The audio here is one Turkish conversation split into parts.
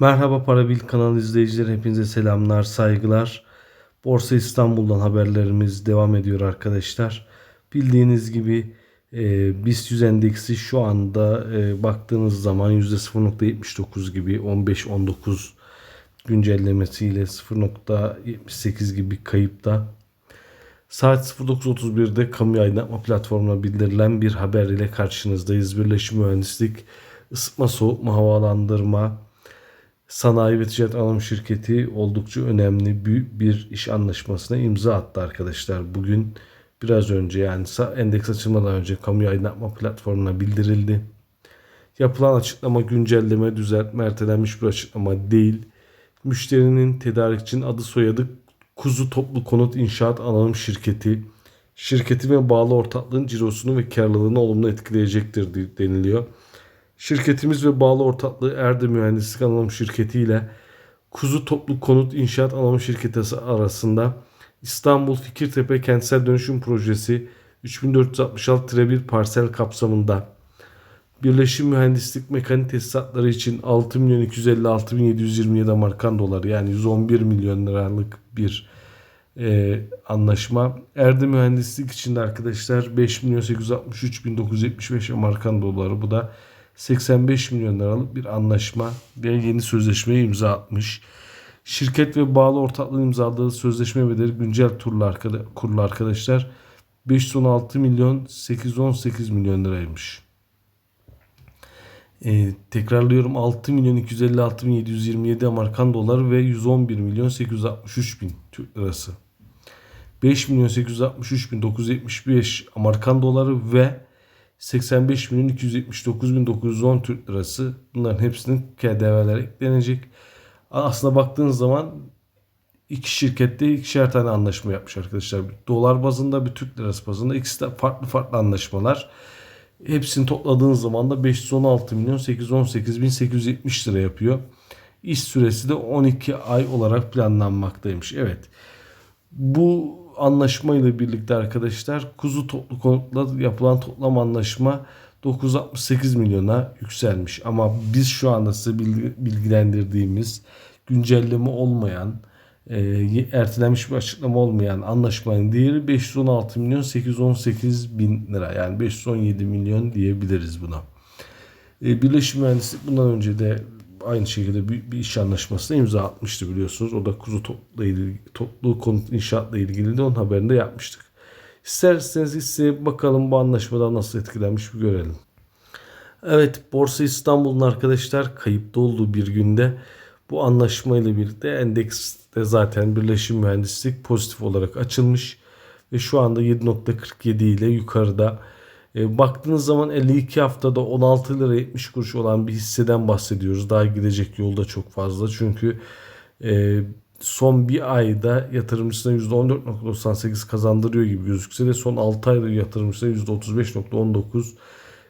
Merhaba Parabil kanal izleyicileri hepinize selamlar saygılar. Borsa İstanbul'dan haberlerimiz devam ediyor arkadaşlar. Bildiğiniz gibi e, BIST 100 endeksi şu anda e, baktığınız zaman %0.79 gibi 15-19 güncellemesiyle 0.78 gibi kayıpta. Saat 09.31'de kamu aydınlatma platformuna bildirilen bir haber ile karşınızdayız. Birleşim Mühendislik, ısıtma, soğutma, havalandırma, Sanayi ve Ticaret Anonim Şirketi oldukça önemli büyük bir iş anlaşmasına imza attı arkadaşlar. Bugün biraz önce yani endeks açılmadan önce kamu aydınlatma platformuna bildirildi. Yapılan açıklama güncelleme, düzeltme, ertelenmiş bir açıklama değil. Müşterinin tedarikçinin adı soyadı Kuzu Toplu Konut İnşaat Anonim Şirketi. Şirketin ve bağlı ortaklığın cirosunu ve karlılığını olumlu etkileyecektir deniliyor. Şirketimiz ve bağlı ortaklığı Erde Mühendislik Anonim Şirketi ile Kuzu Toplu Konut İnşaat Anonim Şirketi arasında İstanbul Fikirtepe Kentsel Dönüşüm Projesi 3466-1 parsel kapsamında Birleşim Mühendislik Mekanik Tesisatları için 6 milyon 256 bin 727 Amerikan doları yani 111 milyon liralık bir e, anlaşma. Erde Mühendislik için de arkadaşlar 5 milyon 863 bin 975 Amerikan doları bu da 85 milyon liralık bir anlaşma ve yeni sözleşmeye imza atmış. Şirket ve bağlı ortaklığın imzaladığı sözleşme bedeli güncel turlu arkada, kurulu arkadaşlar 516 milyon 818 milyon liraymış. Ee, tekrarlıyorum 6 milyon 256 bin 727 Amerikan doları ve 111 milyon 863 bin Türk lirası. 5 milyon 863 bin 975 Amerikan doları ve 85 milyon 279 bin 910 Türk lirası. Bunların hepsinin KDV'ler eklenecek. Aslında baktığınız zaman iki şirkette ikişer tane anlaşma yapmış arkadaşlar. Bir dolar bazında bir Türk lirası bazında ikisi de farklı farklı anlaşmalar. Hepsini topladığınız zaman da 516 milyon 818 bin 870 lira yapıyor. İş süresi de 12 ay olarak planlanmaktaymış. Evet. Bu anlaşma ile birlikte arkadaşlar kuzu toplu konutla yapılan toplam anlaşma 968 milyona yükselmiş. Ama biz şu anda size bilgilendirdiğimiz güncelleme olmayan e, ertelenmiş bir açıklama olmayan anlaşmanın değeri 516 milyon 818 bin lira. Yani 517 milyon diyebiliriz buna. E, Birleşim Mühendislik bundan önce de aynı şekilde bir, bir iş anlaşmasına imza atmıştı biliyorsunuz. O da kuzu toplu, ilgili, toplu konut inşaatla ilgili de onun haberini de yapmıştık. İsterseniz ise bakalım bu anlaşmadan nasıl etkilenmiş bir görelim. Evet Borsa İstanbul'un arkadaşlar kayıpta olduğu bir günde bu anlaşmayla birlikte endekste zaten Birleşim Mühendislik pozitif olarak açılmış ve şu anda 7.47 ile yukarıda e, baktığınız zaman 52 haftada 16 lira 70 kuruş olan bir hisseden bahsediyoruz. Daha gidecek yolda çok fazla. Çünkü e, son bir ayda yatırımcısına %14.98 kazandırıyor gibi gözükse de son 6 ayda yatırımcısına %35.19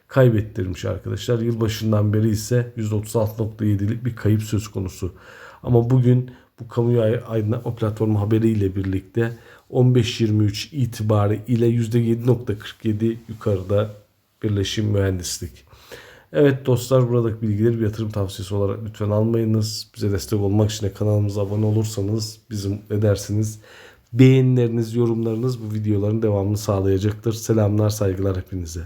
kaybettirmiş arkadaşlar. Yılbaşından beri ise %36.7'lik bir kayıp söz konusu. Ama bugün bu kamuya aydınlatma platformu haberiyle birlikte 15-23 itibarı ile %7.47 yukarıda birleşim mühendislik. Evet dostlar buradaki bilgileri bir yatırım tavsiyesi olarak lütfen almayınız. Bize destek olmak için de kanalımıza abone olursanız bizim edersiniz. Beğenileriniz, yorumlarınız bu videoların devamını sağlayacaktır. Selamlar, saygılar hepinize.